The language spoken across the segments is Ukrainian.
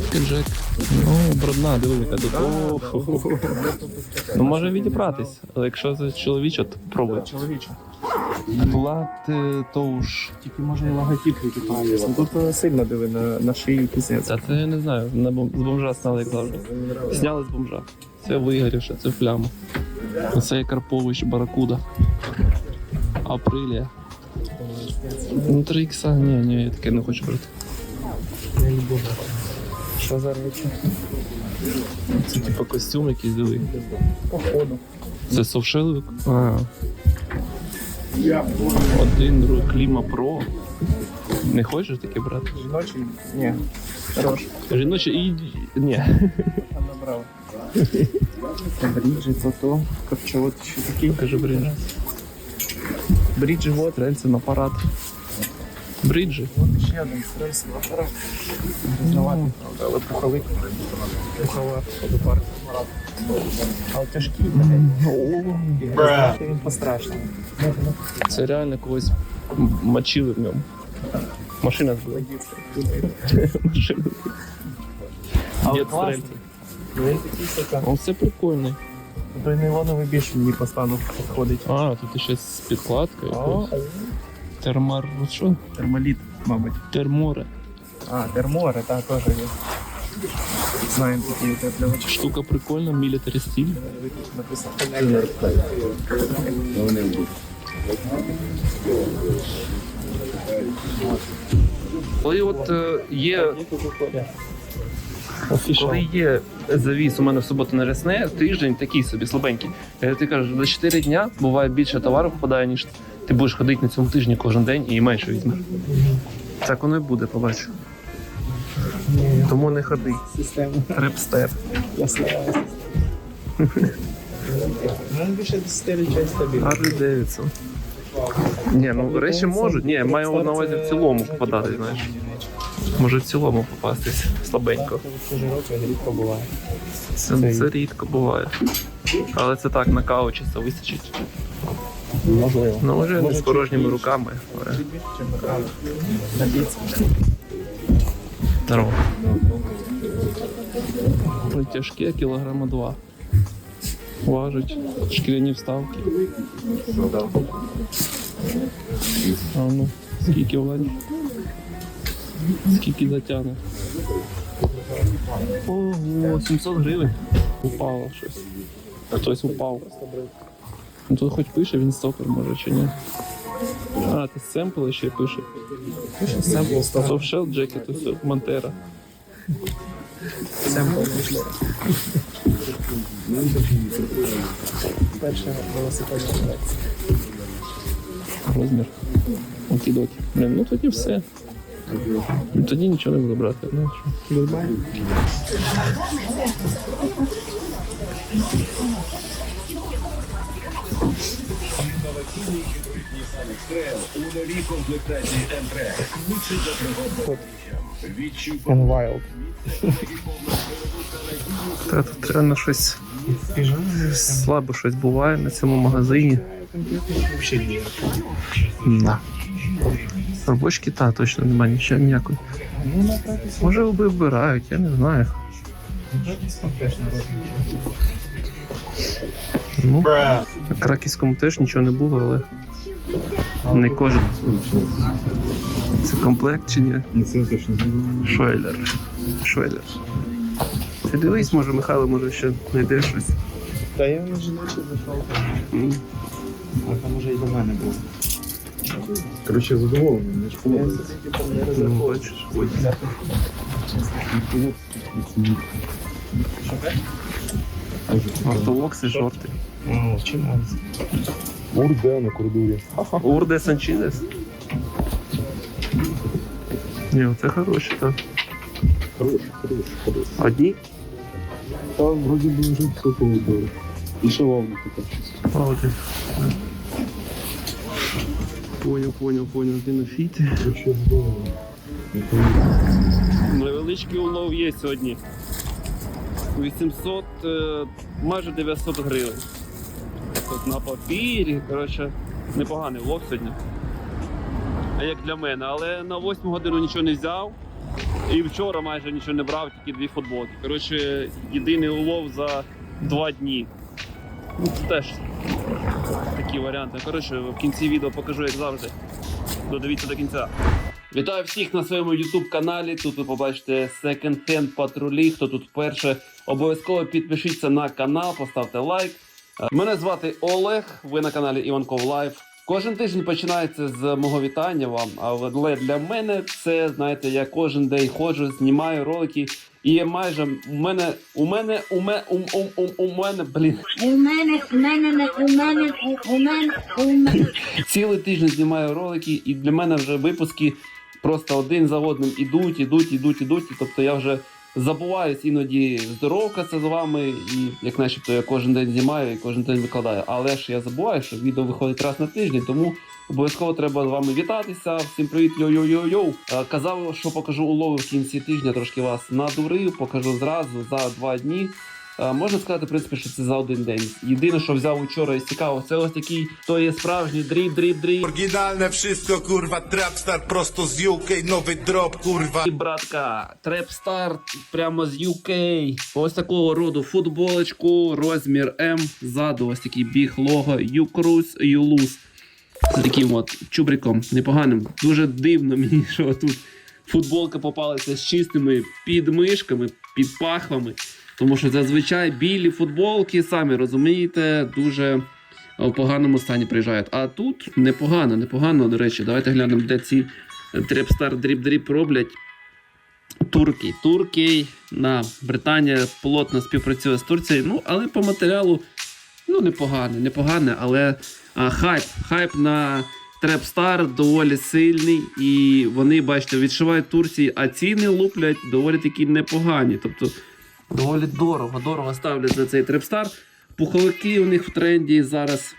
Все-таки Джек. Ну, брудна, диви, яка тут. Ну, може відібратись, але якщо це чоловіча, то пробуй. Чоловіче. Влад е, то уж. Тільки може і логотип відправився. Тут е, сильно диви на, на шиї пізнець. Та це я не знаю, на бом- з бомжа сняли, як завжди. Сняли з бомжа. Це вигорівше, це пляма. Оце є Карпович Баракуда. Априлія. Ну, 3 ікса, ні, ні, я таке не хочу брати. Я не буду. Що за речі? Це типу костюм якийсь дивий. Походу. Це совшелик? А. Один, другий, Кліма Про. Не хочеш таке брати? Жіночий? Ні. Хорош. Жіночі і. Ні. Там набрав. Бріджі, то то. Короче, от ще такі. Покажи бріджі. Бріджі, от. Стрельці на парад. Бріджі. От ще один стрес на апарат. Різноватий, правда, але пуховик. Пухова водопарк. Але тяжкий, блядь. Він пострашний. Це реально когось мочили в ньому. Машина збила. Машина. Але Дід класний. Він це прикольний. Той нейлоновий більше мені по стану підходить. А, тут ще з підкладкою. Термар. Що? термоліт, мабуть. Терморе. А, терморе, та теж є. Знаємо такі утеплювачі. Штука прикольна, мілітарі стиль. Написано. Коли от е, є Коли є завіс у мене в суботу на рясне, тиждень такий собі слабенький. Е, Ти кажеш, за 4 дня буває більше товару впадає, ніж ти будеш ходити на цьому тижні кожен день і менше візьмеш. Так воно і буде, побачу. Тому не ходи. Систему. Трепстеп. Я слава. Більше 4 часть стабільно. Harley Davidson. Ні, ну речі можуть. Ні, маю на увазі в цілому попадати, знаєш. Може в цілому попастись слабенько. Це рідко буває. Це, це рідко буває. Але це так, на каву чисто вистачить. Можливо. Ну, може, не з порожніми руками. Здорово. Ой, Тяжке кілограма два. Важить. Шкіряні вставки. А ну, скільки влазить? Скільки затягне? Ого, 700 гривень. Упало щось. Хтось упав. Ну тут хоч пише він стопер, може чи ні. А, ти семпли ще пише. Семпл стоп. Софшел джекет, ось Монтера. Семпл вийшло. Перша велосипедна колекція. Розмір. Окідокі. Блін, ну тоді все. Ну, Тоді нічого не буду брати. Ну, що. Нормально. Wild. Та тут реально щось слабо щось буває на цьому магазині. Да. Робочки, та точно немає нічого ніякої. Може ви я не знаю. Ну, на Краківському теж нічого не було, але не кожен. Це комплект чи ні? Це точно. Шойлер. Шойлер. Ти дивись, може, Михайло, може ще знайде щось. Та я на жіночі зайшов. А там уже і до мене було. Коротше, задоволений, не шкода. Ну, бачиш. Ой. Автовокси, шорти. Урде на коридорі. Урде Санчінес. Ні, це хороші, так. Хороший, хороший, хороший. Одні? Там вроді би вже все повидали. І шалавник така чисто. А. Поняв, поняв, поняв. Дінофіти. Коротше, задоволений. Невеличкий улов є сьогодні. 800, е, майже 900 гривень. Тут на папірі, коротше, непоганий улов сьогодні. А як для мене, але на 8 годину нічого не взяв. І вчора майже нічого не брав, тільки дві футболки. Коротше, єдиний улов за два дні. Ну, це теж такі варіанти. Коротше, в кінці відео покажу, як завжди. Додивіться до кінця. Вітаю всіх на своєму YouTube каналі. Тут ви побачите секонд-хенд патрулі. Хто тут вперше, обов'язково підпишіться на канал, поставте лайк. Мене звати Олег. Ви на каналі Іванков Лайф. Кожен тиждень починається з мого вітання вам. Але для мене це знаєте, я кожен день ходжу, знімаю ролики. І майже у мене, у мене, у мене, у, у, у, у мене, блін, У мене, у мене, не- у мене, у, у мене, у мене. цілий тиждень знімаю ролики, і для мене вже випуски просто один за одним ідуть, ідуть, ідуть, ідуть. І, Тобто я вже забуваюсь іноді здоровкатися з вами, і як начебто я кожен день знімаю і кожен день викладаю. Але ж я забуваю, що відео виходить раз на тиждень, тому. Обов'язково треба з вами вітатися. Всім привіт, йо-йо-йо-йо. Е, Казав, що покажу улови в кінці тижня, трошки вас надурив, покажу зразу за два дні. Е, Можна сказати, в принципі, що це за один день. Єдине, що взяв учора із цікаво, це ось такий, то є справжній дріб, дріб, дріб. Oryginalne wszystko kurwa, Trapstar prosto z UK, nowy drop kurwa. І, братка, Trapstar прямо з UK. Ось такого роду футболочку, розмір М. Ззаду ось такий біг лого You Cruise, You Lose. З таким от чубриком непоганим. Дуже дивно мені, що тут футболка попалася з чистими підмишками, під пахвами. Тому що зазвичай білі футболки, самі розумієте, дуже в поганому стані приїжджають. А тут непогано, непогано, до речі. Давайте глянемо, де ці Трепстар Дріп Дріп роблять. Турки. Турки на Британія плотно співпрацює з Турцією. Ну, але по матеріалу ну, непогане, непогане, але а, хайп. Хайп на Трепстар доволі сильний. І вони, бачите, відшивають Турції, а ціни луплять доволі такі непогані. Тобто доволі дорого, дорого ставлять за цей Трепстар. Пуховики у них в тренді зараз.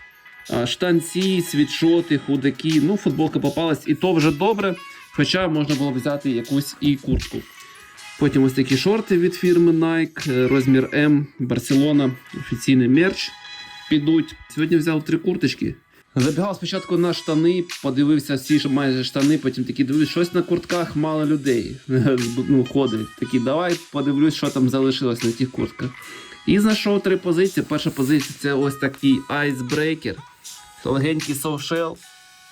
Штанці, світшоти, худаки. Ну, футболка попалась, і то вже добре. Хоча можна було взяти якусь і куртку. Потім ось такі шорти від фірми Nike, е, розмір М, Барселона, офіційний мерч підуть. Сьогодні взяв три курточки. Забігав спочатку на штани, подивився всі майже штани, потім такі дивлюсь, щось на куртках мало людей ну, ходить. Такі, давай подивлюсь, що там залишилось на тих куртках. І знайшов три позиції. Перша позиція це ось такий Icebreaker, легенький софтшел.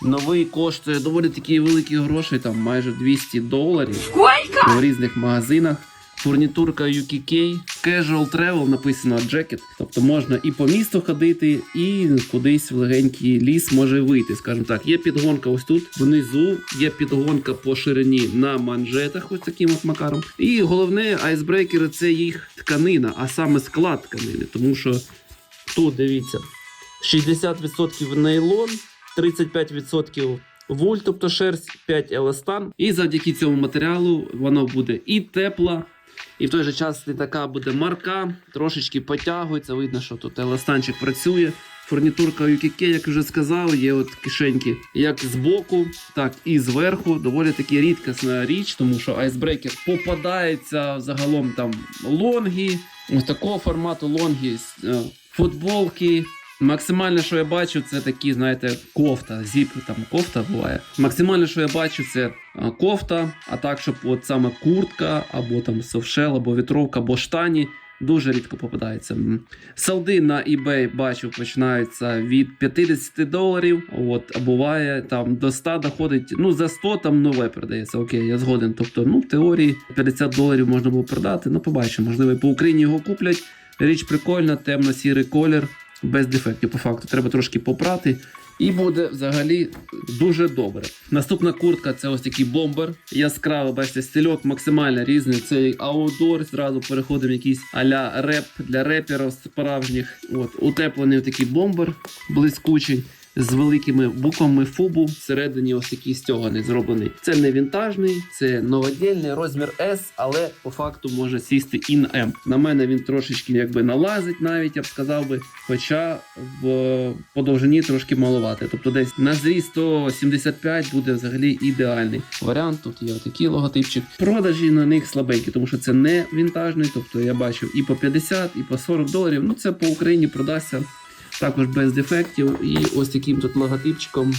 Новий коштує доволі такі великі гроші, там майже 200 доларів Сколько? в різних магазинах. Фурнітурка UKK, Casual Travel написано Jacket. Тобто можна і по місту ходити, і кудись в легенький ліс може вийти. Скажімо так, є підгонка ось тут внизу, є підгонка по ширині на манжетах, ось таким от макаром. І головне, айсбрейкери це їх тканина, а саме склад тканини. Тому що тут дивіться, 60% нейлон, 35% вуль, тобто шерсть, 5 еластан. І завдяки цьому матеріалу воно буде і тепло, і в той же час не така буде марка, трошечки потягується. Видно, що тут еластанчик працює. Фурнітурка UKK, як вже сказав, є от кишеньки як збоку, так і зверху. Доволі таки рідкісна річ, тому що айсбрейкер попадається загалом там лонги, ось такого формату лонги, е, футболки. Максимальне, що я бачу, це такі, знаєте, кофта, зіп, там кофта буває. Максимальне, що я бачу, це кофта, а так, щоб от саме куртка, або там совшел, або вітровка, або штані. Дуже рідко попадається. Салди на eBay бачу починаються від 50 доларів. От, буває там до 100 доходить. Ну за 100 там нове продається. Окей, я згоден. Тобто, ну в теорії 50 доларів можна було продати. Ну, побачимо. Можливо, по Україні його куплять. Річ прикольна, темно-сірий колір, без дефектів. По факту треба трошки попрати. І буде взагалі дуже добре. Наступна куртка це ось такий бомбер. Яскравий, бачите, стильок максимально різний. Це аудор, Зразу переходимо в якийсь аля реп для реперів справжніх. От утеплений такий бомбер блискучий. З великими буквами фубу всередині ось такий стяганий зроблений. Це не вінтажний, це новодільний розмір S, але по факту може сісти і на M. На мене він трошечки якби налазить, навіть я б сказав би. Хоча в по довжині трошки малувати. Тобто десь на зріст 175 буде взагалі ідеальний варіант. Тут є отакий логотипчик. Продажі на них слабенькі, тому що це не вінтажний. Тобто я бачив і по 50, і по 40 доларів. Ну це по Україні продасться також без дефектів. І ось таким тут логотипчиком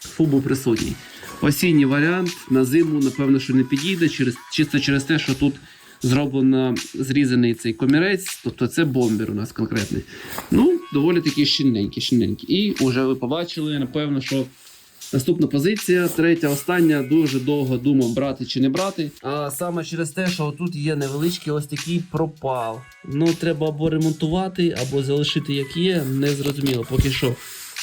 фубу присутній. осінній варіант на зиму, напевно, що не підійде, через, чисто через те, що тут зроблено зрізаний цей комірець, тобто це бомбер у нас конкретний. Ну, доволі такі щільненькі, щільненькі. І вже ви побачили, напевно, що Наступна позиція, третя, остання. Дуже довго думав, брати чи не брати. А саме через те, що тут є невеличкий ось такий пропал. Ну, треба або ремонтувати, або залишити як є. Не зрозуміло поки що.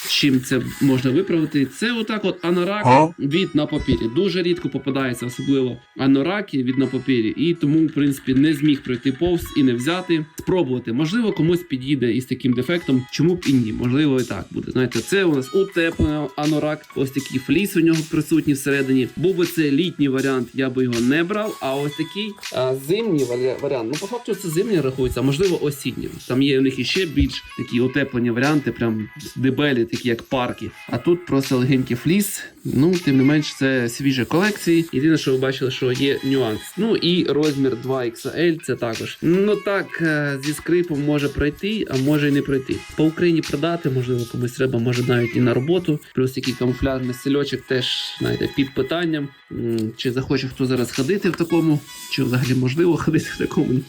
Чим це можна виправити? Це отак от анорак від на папірі. Дуже рідко попадається, особливо анораки від на папірі. І тому, в принципі, не зміг пройти повз і не взяти. Спробувати. Можливо, комусь підійде із таким дефектом. Чому б і ні? Можливо, і так буде. Знаєте, це у нас утеплений анорак. Ось такий фліс у нього присутній всередині. Був би це літній варіант, я би його не брав. А ось такий а, зимній варіант. Ну, по факту, це зимній рахується, а можливо, осінній. Там є у них іще більш такі утеплені варіанти, прям дебелі, такі як парки. А тут просто легенький фліс. Ну, тим не менш, це свіжі колекції. Єдине, що ви бачили, що є нюанс. Ну і розмір 2XL це також. Ну так, е, зі скрипом може пройти, а може і не пройти. По Україні продати, можливо, комусь треба, може навіть і на роботу. Плюс такий камуфляжний стильочок теж знаєте, під питанням. Чи захоче хто зараз ходити в такому, чи взагалі можливо ходити в такому.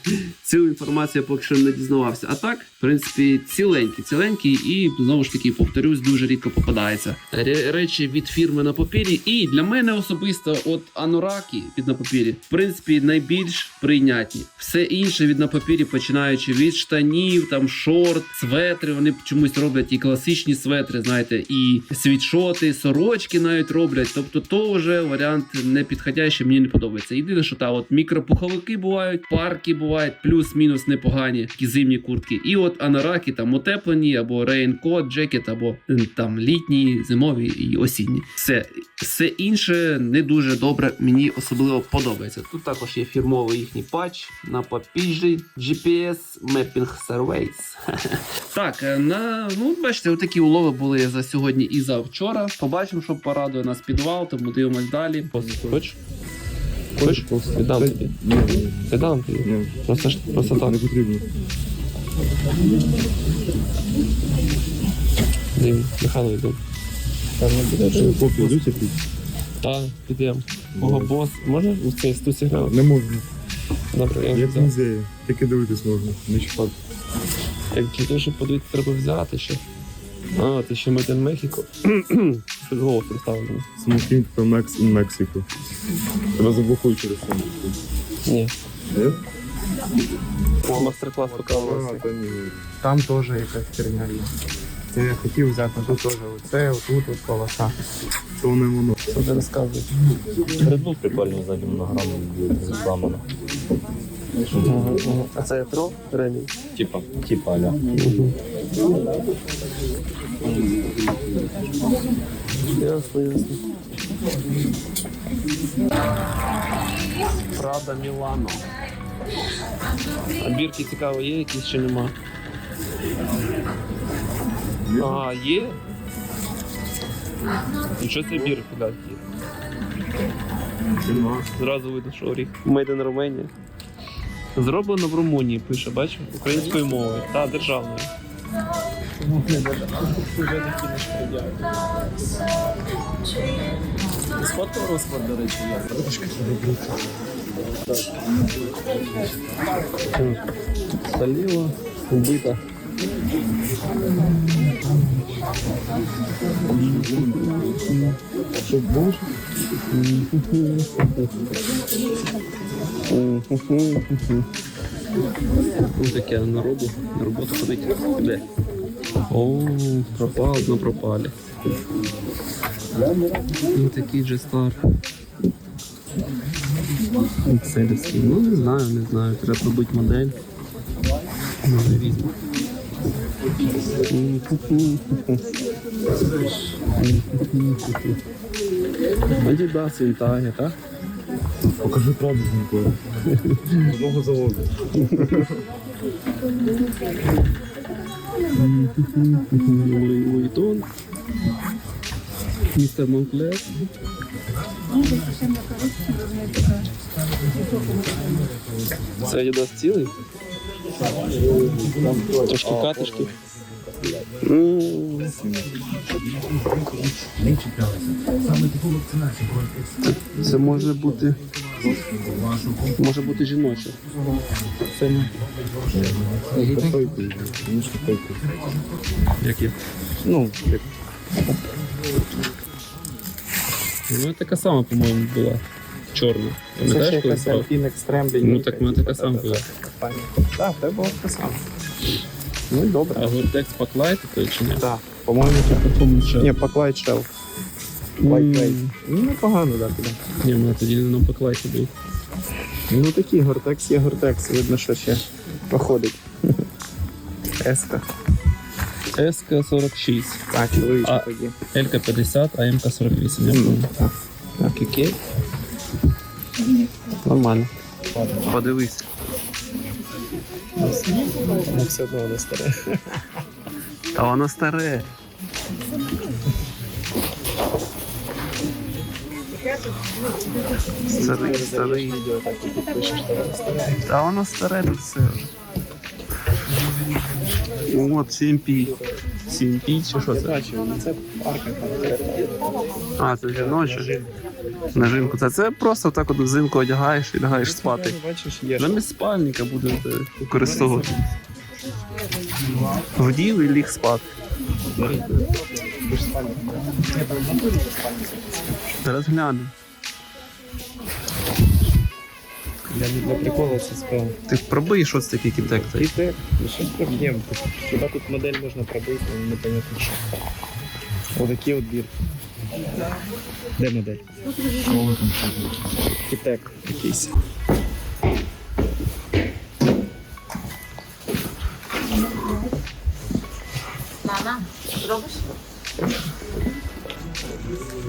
Цю інформацію я поки що не дізнавався. А так, в принципі, ціленький, ціленький, і знову ж таки, повторюсь, дуже рідко попадається. Ре- Речі від фірми на папірі. І для мене особисто, от анураки від на папірі, в принципі, найбільш прийнятні. Все інше від на папірі, починаючи від штанів, там шорт, светри. Вони чомусь роблять і класичні светри, знаєте, і світшоти, сорочки навіть роблять. Тобто, то вже варіант не підходящий, мені не подобається. Єдине, що та от мікропуховики бувають, парки бувають, плюс-мінус непогані такі зимні куртки. І от анараки там утеплені, або рейнкот, джекет, або м, там літні, зимові і осінні. Все, все інше не дуже добре, мені особливо подобається. Тут також є фірмовий їхній патч на папіжі GPS Mapping Surveys. Так, е, на ну бачите, отакі улови були за сьогодні і за вчора. Побачимо, що порадує нас підвал, тому дивимось далі. Хочеш? Хочеш? Я тобі. Ні, ні, Я дам тобі. Просто, ж- просто так. Не потрібно. Дим, Михайло йду. Що, хлопці, йдуть якісь? Так, підемо. Ого, бос, можна в цей стусі глянути? Не можна. Добре, я Як в взяв. музеї. Тільки дивитись можна, не чіпати. Як для того, щоб подивитися, треба взяти ще. А, ти ще Made in Mexico. Щось голову представлено. Smoking from Max in Mexico. Тебе заблокують через це. Ні. Ні? Мастер-клас А, та ні. Там теж якась херня є. Це я хотів взяти, тут теж оце, отут, от полоса. Це не воно. Що ти розказуєш? Редбул прикольний ззаді монограми зламано. А це тро? Ремінь. Типа, типа аля. Ясно, ясно. Прада Мілано. А бірки цікаво, є якісь чи нема? А, є? І що це бірки, блядь. Зразу видно, що оріх. Made in Romania. Зроблено в Румунії, пише, бачиш? Українською мовою. Та, державною. Сфоткав розклад, до речі, я. Соліла, убита. Ну таке на роботу, на роботу ходить. Де? О, пропав на пропалі. Ну такий же стар. Селівський. Ну не знаю, не знаю. Треба робити модель. Може візьму. Адідас Вінтагі, так? Покажи правду ніколи. Одного заводу. Луї Вуйтон. Містер Монклер. Це Adidas цілий? Трошки катишки. Це може бути. Може бути жіноче. Які? Ну, як. Ну, така сама, по-моєму, була. Чорна. це ще якась? Alpine Extreme Ну так мене така сама була. Так, це було те саме. Ну і добре. А Гортекс Паклайт то чи ні? Так, по-моєму, це Ні, Paclite Shell. Lightweight. Ну, непогано, так. Да, Ні, мене тоді не на Паклайті був. Ну такі гортекс є гортекс, видно, що ще проходить. Еска. СК-46, Так, чоловічі А. тоді. ЛК-50, а МК-48. Так, так, окей. Нормально. Подивись. Ну, все одно воно старе. Та воно старе. Старий, старий. Та воно старе тут все. От, CMP. CMP чи що це? Це арка там. А, це жіноче. На жінку. Це, це просто так от взимку одягаєш і лягаєш спати. Бачиш, є. Замість спальника буде використовувати. Вдів і ліг спати. Зараз глянемо. Я не для приколу це справа. Ти пробий, що це таке кітек. І те, і щось проблем. Хіба тут модель можна пробити, ну, непонятно що. Отакі от бірки. Де модель? Кітек якийсь.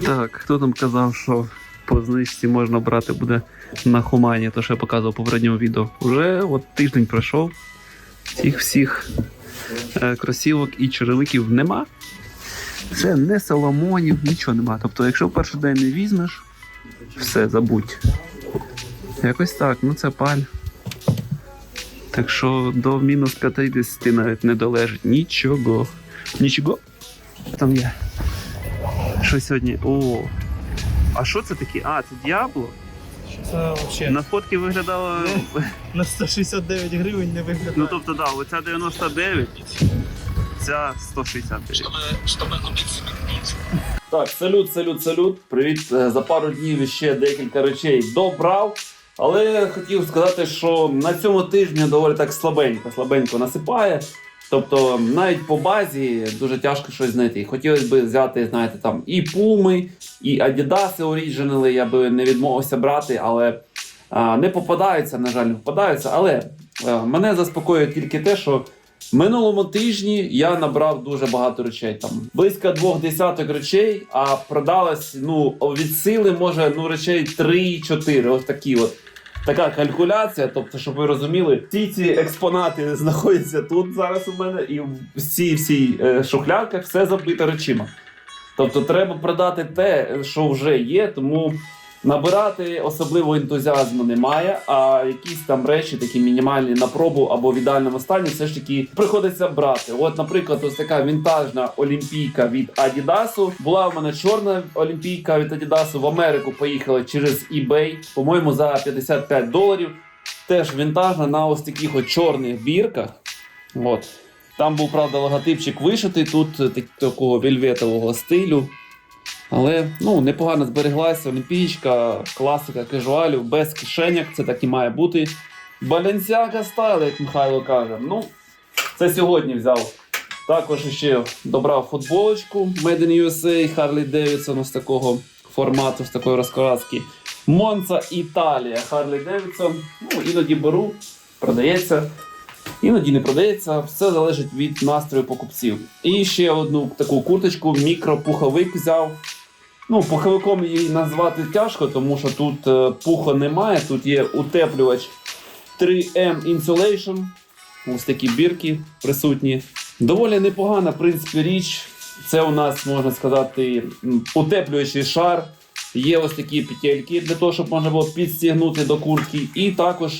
Так, хто там казав, що по знижці можна брати буде на Хумані, то що я показував в попередньому відео. Уже от тиждень пройшов. Цих всіх е, кросівок і черевиків нема. Це не соломонів, нічого нема. Тобто, якщо в перший день не візьмеш, все, забудь. Якось так, ну це паль. Так що до мінус 50 навіть не долежить нічого. Нічого. Там є. Що сьогодні? О. А що це таке? А, це діабло? Це взагалі На фотки виглядало. на 169 гривень не виглядає. Ну тобто, да, оця 99, ця 169. Так, салют, салют, салют. Привіт. Е, За пару днів ще декілька речей добрав. Але хотів сказати, що на цьому тижні доволі так слабенько, слабенько насипає. Тобто навіть по базі дуже тяжко щось знайти. Хотілося б взяти, знаєте, там і Пуми, і Adidas Original, я би не відмовився брати, але а, не попадаються, на жаль, не попадаються. Але а, мене заспокоює тільки те, що минулому тижні я набрав дуже багато речей. Там близько двох десяток речей, а продалось ну від сили, може, ну речей 3-4. Ось такі от. Така калькуляція, тобто, щоб ви розуміли, всі ці експонати знаходяться тут зараз у мене, і в цій всій е, шухлядках все забито речима. Тобто треба продати те, що вже є, тому набирати особливо ентузіазму немає. А якісь там речі, такі мінімальні на пробу або в ідеальному стані, все ж таки приходиться брати. От, наприклад, ось така вінтажна олімпійка від Adidas. Була в мене чорна олімпійка від Adidas. В Америку поїхала через eBay, по-моєму, за 55 доларів. Теж вінтажна на ось таких от чорних бірках. От. Там був, правда, логотипчик вишитий, тут е, такого вельветового стилю. Але ну, непогано збереглася олімпійська, класика кежуалів, без кишеняк, це так і має бути. Balenciaga стайл, як Михайло каже. Ну, це сьогодні взяв. Також ще добрав футболочку Made in USA Harley Davidson з такого формату, з такої розкраски. Монца Італія Harley Davidson. Ну, іноді беру, продається. Іноді не продається, все залежить від настрою покупців. І ще одну таку курточку, мікропуховик взяв. Ну, пуховиком її назвати тяжко, тому що тут е, пуха немає, тут є утеплювач 3M Insulation. Ось такі бірки присутні. Доволі непогана, в принципі, річ. Це у нас, можна сказати, утеплюючий шар. Є ось такі петельки для того, щоб можна було підстігнути до куртки. І також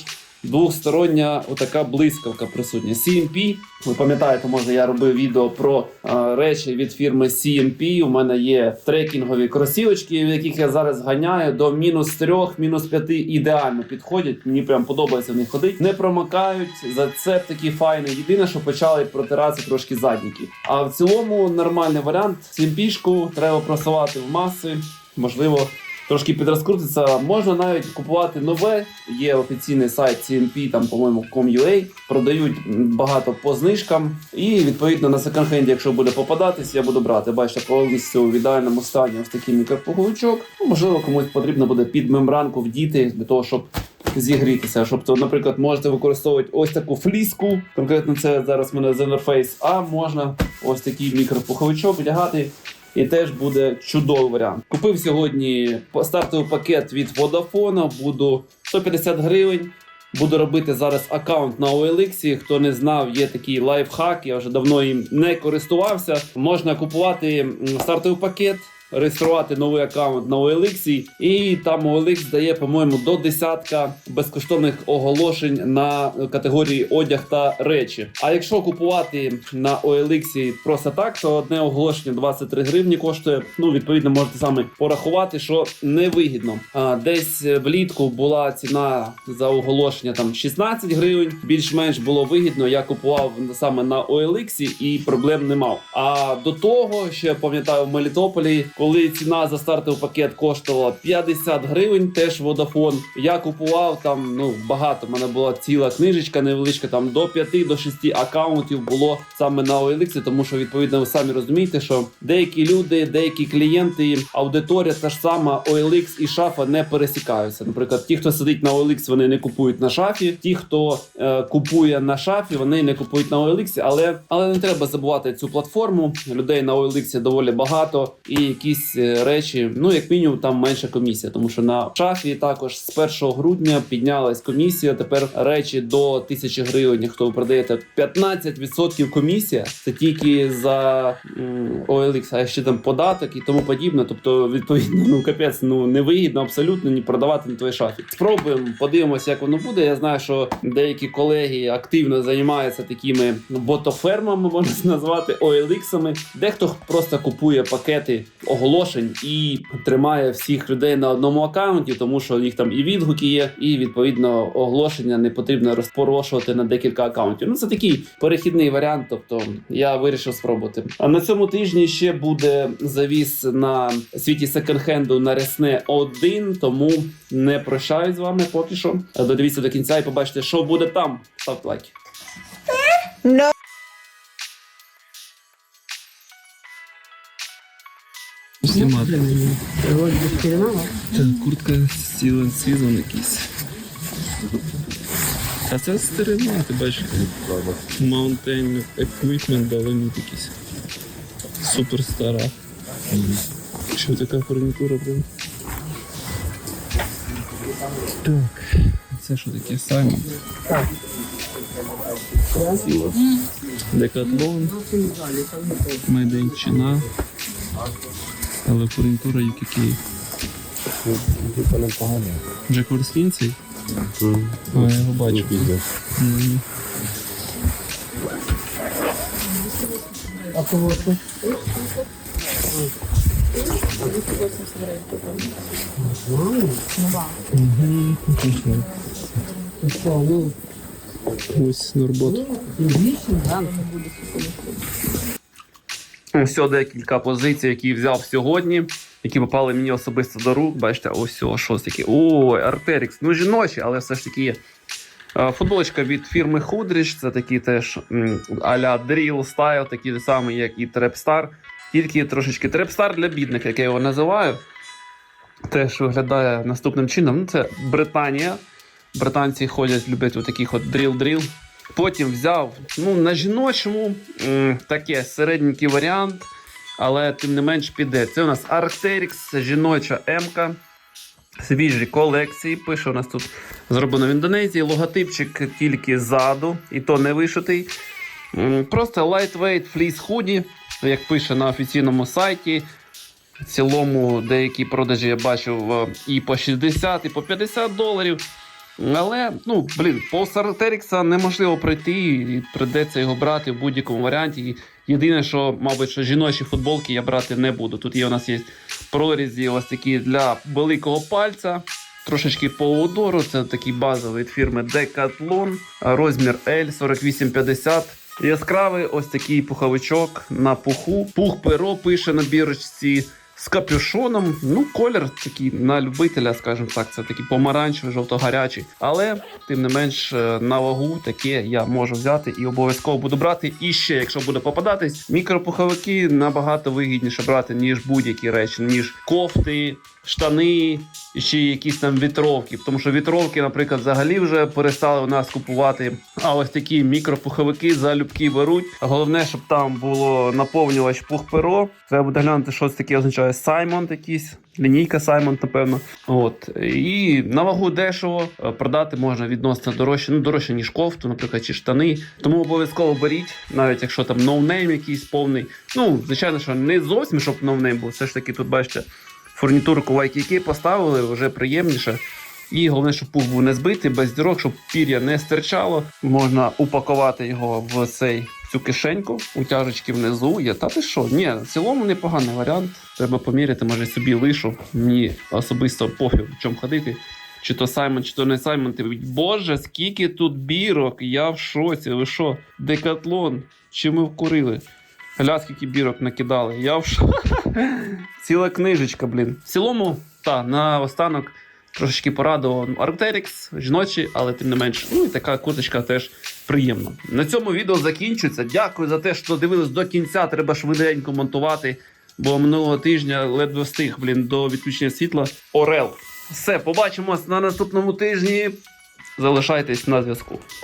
двохстороння отака блискавка присутня. CMP. Ви пам'ятаєте, може, я робив відео про е, речі від фірми CMP. У мене є трекінгові кросівочки, в яких я зараз ганяю до мінус 3, мінус 5 ідеально підходять. Мені прям подобається в них ходити. Не промокають, зацеп такий файний. Єдине, що почали протиратися трошки задніки. А в цілому нормальний варіант. CMP-шку треба просувати в маси. Можливо, трошки підрозкрутиться. Можна навіть купувати нове. Є офіційний сайт CNP, там, по-моєму, com.ua. Продають багато по знижкам. І відповідно на секонд-хенді, якщо буде попадатись, я буду брати. Бачите, повністю в ідеальному стані ось такий мікропуговичок. Ну, можливо, комусь потрібно буде під мембранку вдіти для того, щоб. Зігрітися, щоб то, наприклад, можете використовувати ось таку фліску. Конкретно це зараз в мене Zenor Face, а можна ось такий мікропуховичок вдягати і теж буде чудовий варіант. Купив сьогодні стартовий пакет від Vodafone, буду 150 гривень. Буду робити зараз аккаунт на OLX. Хто не знав, є такий лайфхак. Я вже давно їм не користувався. Можна купувати стартовий пакет. Реєструвати новий аккаунт на OLX, і там OLX дає, по-моєму, до десятка безкоштовних оголошень на категорії одяг та речі. А якщо купувати на OLX просто так, то одне оголошення 23 гривні коштує. Ну, відповідно, можете саме порахувати, що невигідно. А, десь влітку була ціна за оголошення там 16 гривень. Більш-менш було вигідно. Я купував саме на OLX і проблем не мав. А до того, ще пам'ятаю в Мелітополі, коли ціна за стартовий пакет коштувала 50 гривень, теж Vodafone, я купував там ну багато. У мене була ціла книжечка невеличка, там до 5 до 6 акаунтів було саме на OLX, тому що відповідно ви самі розумієте, що деякі люди, деякі клієнти, аудиторія та ж сама OLX і шафа не пересікаються. Наприклад, ті, хто сидить на OLX, вони не купують на шафі. Ті, хто е, купує на шафі, вони не купують на OLX, але але не треба забувати цю платформу. Людей на OLX доволі багато, і якісь е, речі, ну як мінімум, там менша комісія, тому що на шафі також з 1 грудня піднялась комісія. Тепер речі до 1000 гривень. Якщо ви продаєте 15% комісія, це тільки за OLX, а ще там податок і тому подібне. Тобто, відповідно, ну капець, ну невигідно абсолютно ні продавати на твоїй шафі. Спробуємо, подивимося, як воно буде. Я знаю, що деякі колеги активно займаються такими ботофермами, можна назвати OLX-ами. Дехто просто купує пакети оголошень і тримає всіх людей на одному аккаунті, тому що їх там і відгуки є, і відповідно оголошення не потрібно розпорошувати на декілька аккаунтів. Ну це такий перехідний варіант. Тобто я вирішив спробувати. А на цьому тижні ще буде завіс на світі секонд-хенду на Ресне 1, тому не прощаюсь з вами поки що. Додивіться до кінця і побачите, що буде там. Ставте лайки. Знімати. Це куртка Steel Season якийсь. А це старина, ти бачиш. Mountain Equipment дали якийсь. Супер стара. Що така фурнітура, блин? Так. Це що таке Саймон? Так. Декатлон. Майденчина. Але фурнітура UKK. Джек Ворслін цей? А, я його бачу. Мгм. Мгм. Ось Норбот. Ось декілька позицій, які взяв сьогодні, які попали мені особисто до рук. Бачите, ось о, що таке. Ой, Артерікс. Ну, жіночі, але все ж таки є. Е, Футболочка від фірми Худріч, це такі теж а-ля Style, такі самі, як і Trapstar. Тільки трошечки Trapstar для бідних, як я його називаю. Теж виглядає наступним чином. Ну, це Британія. Британці ходять, люблять отаких от дріл-дріл. Потім взяв ну, на жіночому таке середненький варіант, але тим не менш піде. Це у нас Arcteryx, жіноча М-ка. Свіжі колекції. Пише у нас тут зроблено в Індонезії. Логотипчик тільки ззаду, і то не вишитий. Просто lightweight fleece hoodie, як пише на офіційному сайті. В цілому деякі продажі я бачив е, і по 60, і по 50 доларів. Але, ну, блін, повз Артерікса неможливо пройти, і прийдеться його брати в будь-якому варіанті. Єдине, що, мабуть, що жіночі футболки я брати не буду. Тут є у нас є прорізі ось такі для великого пальця. Трошечки по удору, це такий базовий від фірми Decathlon, розмір L 4850. Яскравий ось такий пуховичок на пуху. Пух перо пише на бірочці з капюшоном. Ну, колір такий на любителя, скажімо так, це такий помаранчевий, жовто-гарячий. Але тим не менш е, на вагу таке я можу взяти і обов'язково буду брати. І ще, якщо буде попадатись, мікропуховики набагато вигідніше брати, ніж будь-які речі, ніж кофти, штани. Ще якісь там вітровки, тому що вітровки, наприклад, взагалі вже перестали у нас купувати. А ось такі мікропуховики залюбки беруть. Головне, щоб там було наповнювач пух-перо. Треба буде глянути, що це таке означає Саймон якийсь. Лінійка Саймон, напевно. От. І на вагу дешево е, продати можна відносно дорожче, ну дорожче, ніж кофту, наприклад, чи штани. Тому обов'язково беріть, навіть якщо там ноунейм якийсь повний. Ну, звичайно, що не зовсім, щоб ноунейм був. Все ж таки, тут бачите, фурнітурку лайки поставили, вже приємніше. І головне, щоб пух був не збитий, без дірок, щоб пір'я не стирчало. Можна упакувати його в цей цю кишеньку, утяжечки внизу є. Та ти що? Ні, в цілому непоганий варіант. Треба поміряти, може собі лишу. Мені особисто пофіг, в чому ходити. Чи то Саймон, чи то не Саймон. Ти Боже, скільки тут бірок! Я в шоці. Ви що? Декатлон? Чи ми вкурили? Гля, скільки бірок накидали. Я в шоці. Ціла книжечка, блін. В цілому, та, на останок трошечки порадував Arcteryx, жіночі, але тим не менш, ну і така курточка теж приємна. На цьому відео закінчується. Дякую за те, що дивились до кінця. Треба швиденько монтувати, бо минулого тижня ледве встиг, блін, до відключення світла. Орел. Все, побачимось на наступному тижні. Залишайтесь на зв'язку.